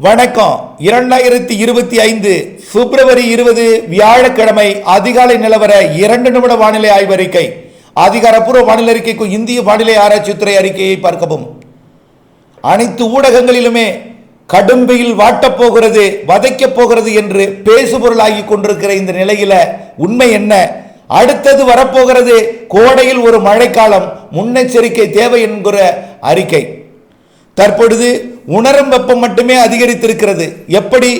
வணக்கம். இரண்டாயிரத்தி இருபத்தி ஐந்து பிப்ரவரி இருபது வியாழக்கிழமை அதிகாலை நிலவர இரண்டு நிமிட வானிலை ஆய்வறிக்கை அதிகாரப்பூர்வ வானிலை அறிக்கைக்கு இந்திய வானிலை ஆராய்ச்சித்துறை அறிக்கையை பார்க்கவும். அனைத்து ஊடகங்களிலுமே கடும் வெயில் வாட்டப் போகிறது வதைக்கப் போகிறது என்று பேசுபொருளாகி கொண்டிருக்கிற இந்த நிலையில உண்மை என்ன? அடுத்தது வரப்போகிறது கோடையில் ஒரு மழைக்காலம் முன்னெச்சரிக்கை தேவை என்கிற அறிக்கை. தற்பொழுது உணரும் வெப்பம் மட்டுமே அதிகரித்திருக்கிறது. எப்படி?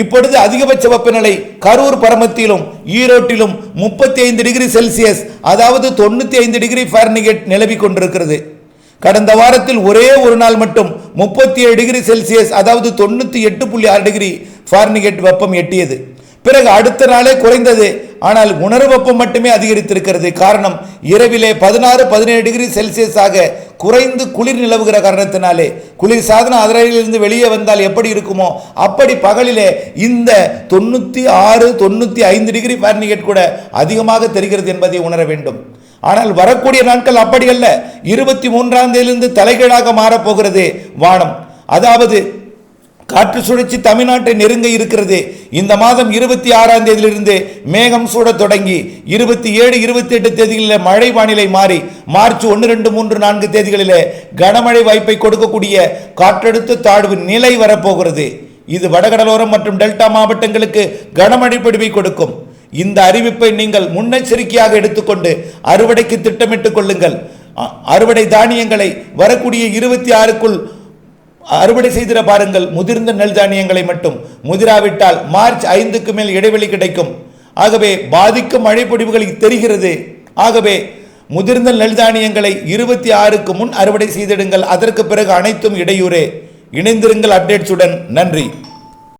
இப்பொழுது அதிகபட்ச வெப்பநிலை கரூர் பரமத்திலும் ஈரோட்டிலும் முப்பத்தி ஐந்து டிகிரி செல்சியஸ் அதாவது தொண்ணூற்றி ஐந்து டிகிரி ஃபாரன்ஹீட் நிலவி கொண்டிருக்கிறது. கடந்த வாரத்தில் ஒரே ஒரு நாள் மட்டும் முப்பத்தி ஏழு டிகிரி செல்சியஸ் அதாவது தொண்ணூற்றி எட்டு புள்ளி ஆறு டிகிரி ஃபாரன்ஹீட் வெப்பம் எட்டியது. பிறகு அடுத்த நாளே குறைந்தது. ஆனால் உணர்வு வெப்பம் மட்டுமே அதிகரித்திருக்கிறது. காரணம் இரவிலே பதினாறு பதினேழு டிகிரி செல்சியஸ் ஆக குறைந்து குளிர் நிலவுகிற காரணத்தினாலே குளிர் சாதனம் அதிரையிலிருந்து வெளியே வந்தால் எப்படி இருக்குமோ அப்படி பகலிலே இந்த தொண்ணூற்றி ஆறு தொண்ணூற்றி ஐந்து டிகிரி ஃபாரன்ஹீட் கூட அதிகமாக தெரிகிறது என்பதை உணர வேண்டும். ஆனால் வரக்கூடிய நாட்கள் அப்படி அல்ல. இருபத்தி மூன்றாம் தேதியிலிருந்து தலைகீழாக மாறப்போகிறது வானம். அதாவது காற்று சுழற்சி தமிழ்நாட்டை நெருங்க இருக்கிறது. இந்த மாதம் இருபத்தி ஆறாம் தேதியிலிருந்து மேகம் சூடத் தொடங்கி இருபத்தி ஏழு இருபத்தி எட்டு தேதிகளில் மழை வானிலை மாறி மார்ச் ஒன்று ரெண்டு மூன்று நான்கு தேதிகளிலே கனமழை வாய்ப்பை கொடுக்கக்கூடிய காற்றழுத்த தாழ்வு நிலை வரப்போகிறது. இது வடகடலோரம் மற்றும் டெல்டா மாவட்டங்களுக்கு கனமழை பிடிவை கொடுக்கும். இந்த அறிவிப்பை நீங்கள் முன்னெச்சரிக்கையாக எடுத்துக்கொண்டு அறுவடைக்கு திட்டமிட்டுக் கொள்ளுங்கள். அ- அறுவடை தானியங்களை வரக்கூடிய இருபத்தி ஆறுக்குள் அறுவடை செய்திட பாருங்கள். முதிர்ந்த நெல் தானியங்களை மட்டும். முதிராவிட்டால் மார்ச் ஐந்துக்கு மேல் இடைவெளி கிடைக்கும். ஆகவே பாதிக்கும் மழை தெரிகிறது. ஆகவே முதிர்ந்த நெல் தானியங்களை இருபத்தி ஆறுக்கு முன் அறுவடை செய்திடுங்கள். அதற்கு பிறகு அனைத்தும் இடையூறே. இணைந்திருங்கள் அப்டேட்ஸுடன் நன்றி.